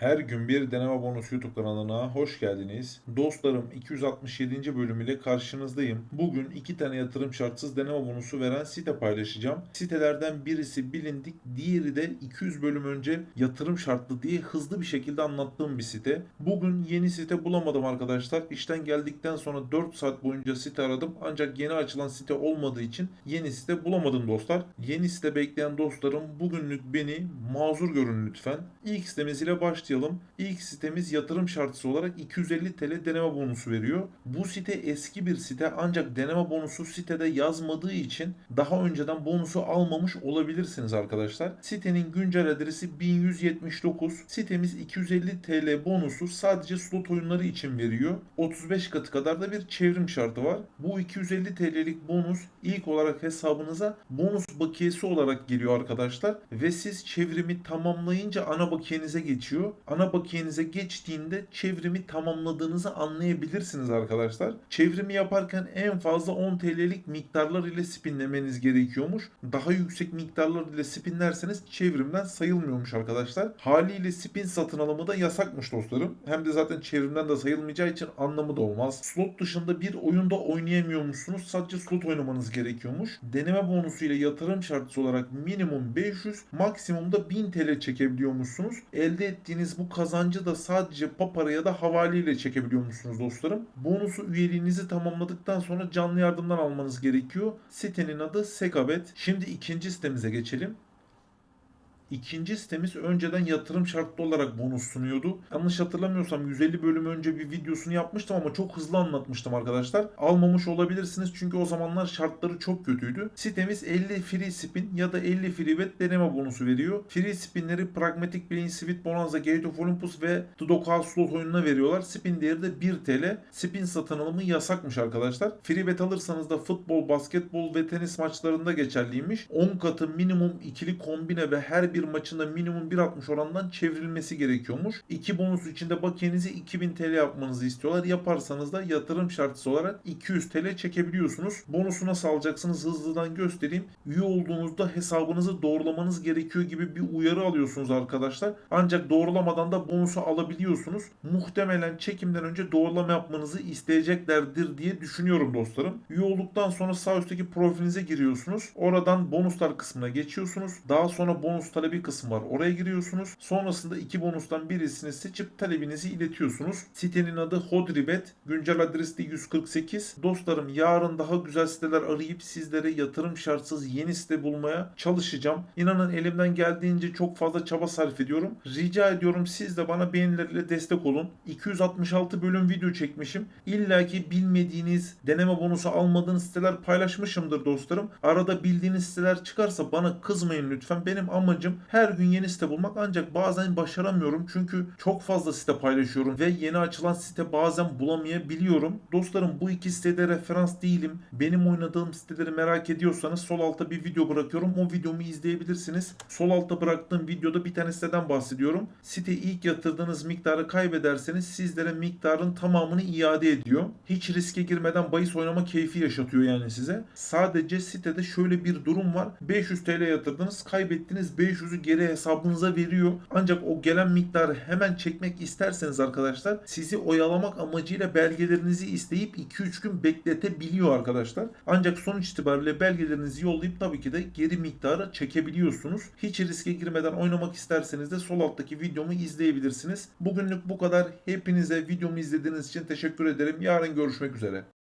Her gün bir deneme bonus YouTube kanalına hoş geldiniz. Dostlarım 267. bölüm ile karşınızdayım. Bugün iki tane yatırım şartsız deneme bonusu veren site paylaşacağım. Sitelerden birisi bilindik, diğeri de 200 bölüm önce yatırım şartlı diye hızlı bir şekilde anlattığım bir site. Bugün yeni site bulamadım arkadaşlar. İşten geldikten sonra 4 saat boyunca site aradım. Ancak yeni açılan site olmadığı için yeni site bulamadım dostlar. Yeni site bekleyen dostlarım bugünlük beni mazur görün lütfen. İlk sitemiz ile başlayalım. İlk sitemiz yatırım şartısı olarak 250 TL deneme bonusu veriyor. Bu site eski bir site ancak deneme bonusu sitede yazmadığı için daha önceden bonusu almamış olabilirsiniz arkadaşlar. Sitenin güncel adresi 1179. Sitemiz 250 TL bonusu sadece slot oyunları için veriyor. 35 katı kadar da bir çevrim şartı var. Bu 250 TL'lik bonus ilk olarak hesabınıza bonus bakiyesi olarak geliyor arkadaşlar ve siz çevrimi tamamlayınca ana bakiyenize geçiyor. Ana bakiyenize geçtiğinde çevrimi tamamladığınızı anlayabilirsiniz arkadaşlar. Çevrimi yaparken en fazla 10 TL'lik miktarlar ile spinlemeniz gerekiyormuş. Daha yüksek miktarlar ile spinlerseniz çevrimden sayılmıyormuş arkadaşlar. Haliyle spin satın alımı da yasakmış dostlarım. Hem de zaten çevrimden de sayılmayacağı için anlamı da olmaz. Slot dışında bir oyunda oynayamıyormuşsunuz. Sadece slot oynamanız gerekiyormuş. Deneme bonusu ile yatırım şartısı olarak minimum 500, maksimumda 1000 TL çekebiliyormuşsunuz. Elde ettiğiniz bu kazancı da sadece papara ya da havale ile çekebiliyormuşsunuz dostlarım. Bonusu üyeliğinizi tamamladıktan sonra canlı yardımdan almanız gerekiyor. Sitenin adı Sekabet. Şimdi ikinci sitemize geçelim. İkinci sitemiz önceden yatırım şartlı olarak bonus sunuyordu. Yanlış hatırlamıyorsam 150 bölüm önce bir videosunu yapmıştım ama çok hızlı anlatmıştım arkadaşlar. Almamış olabilirsiniz çünkü o zamanlar şartları çok kötüydü. Sitemiz 50 free spin ya da 50 free bet deneme bonusu veriyor. Free spinleri Pragmatic Play, Sweet Bonanza, Gate of Olympus ve The Dog slot oyununa veriyorlar. Spin değeri de 1 TL. Spin satın alımı yasakmış arkadaşlar. Free bet alırsanız da futbol, basketbol ve tenis maçlarında geçerliymiş. 10 katı minimum ikili kombine ve her bir maçında minimum 1.60 orandan çevrilmesi gerekiyormuş. İki bonus içinde bakiyenizi 2000 TL yapmanızı istiyorlar. Yaparsanız da yatırım şartısı olarak 200 TL çekebiliyorsunuz. Bonusu nasıl alacaksınız hızlıdan göstereyim. Üye olduğunuzda hesabınızı doğrulamanız gerekiyor gibi bir uyarı alıyorsunuz arkadaşlar. Ancak doğrulamadan da bonusu alabiliyorsunuz. Muhtemelen çekimden önce doğrulama yapmanızı isteyeceklerdir diye düşünüyorum dostlarım. Üye olduktan sonra sağ üstteki profilinize giriyorsunuz. Oradan bonuslar kısmına geçiyorsunuz. Daha sonra bonus talebi kısmı var. Oraya giriyorsunuz. Sonrasında iki bonustan birisini seçip talebinizi iletiyorsunuz. Sitenin adı Hodribet. Güncel adresi de 148. Dostlarım yarın daha güzel siteler arayıp sizlere yatırım şartsız yeni site bulmaya çalışacağım. İnanın elimden geldiğince çok fazla çaba sarf ediyorum. Rica ediyorum siz de bana beğenilerle destek olun. 266 bölüm video çekmişim. İlla ki bilmediğiniz deneme bonusu almadığınız siteler paylaşmışımdır dostlarım. Arada bildiğiniz siteler çıkarsa bana kızmayın lütfen. Benim amacım her gün yeni site bulmak ancak bazen başaramıyorum. Çünkü çok fazla site paylaşıyorum ve yeni açılan site bazen bulamayabiliyorum. Dostlarım bu iki sitede referans değilim. Benim oynadığım siteleri merak ediyorsanız sol alta bir video bırakıyorum. O videomu izleyebilirsiniz. Sol alta bıraktığım videoda bir tane siteden bahsediyorum. Site ilk yatırdığınız miktarı kaybederseniz sizlere miktarın tamamını iade ediyor. Hiç riske girmeden bahis oynama keyfi yaşatıyor yani size. Sadece sitede şöyle bir durum var. 500 TL yatırdınız, kaybettiniz 500'ü geri hesabınıza veriyor. Ancak o gelen miktarı hemen çekmek isterseniz arkadaşlar sizi oyalamak amacıyla belgelerinizi isteyip 2-3 gün bekletebiliyor arkadaşlar. Ancak sonuç itibariyle belgelerinizi yollayıp tabii ki de geri miktarı çekebiliyorsunuz. Hiç riske girmeden oynamak isterseniz de sol alttaki videomu izleyebilirsiniz. Bugünlük bu kadar. Hepinize videomu izlediğiniz için teşekkür ederim. Yarın görüşmek üzere.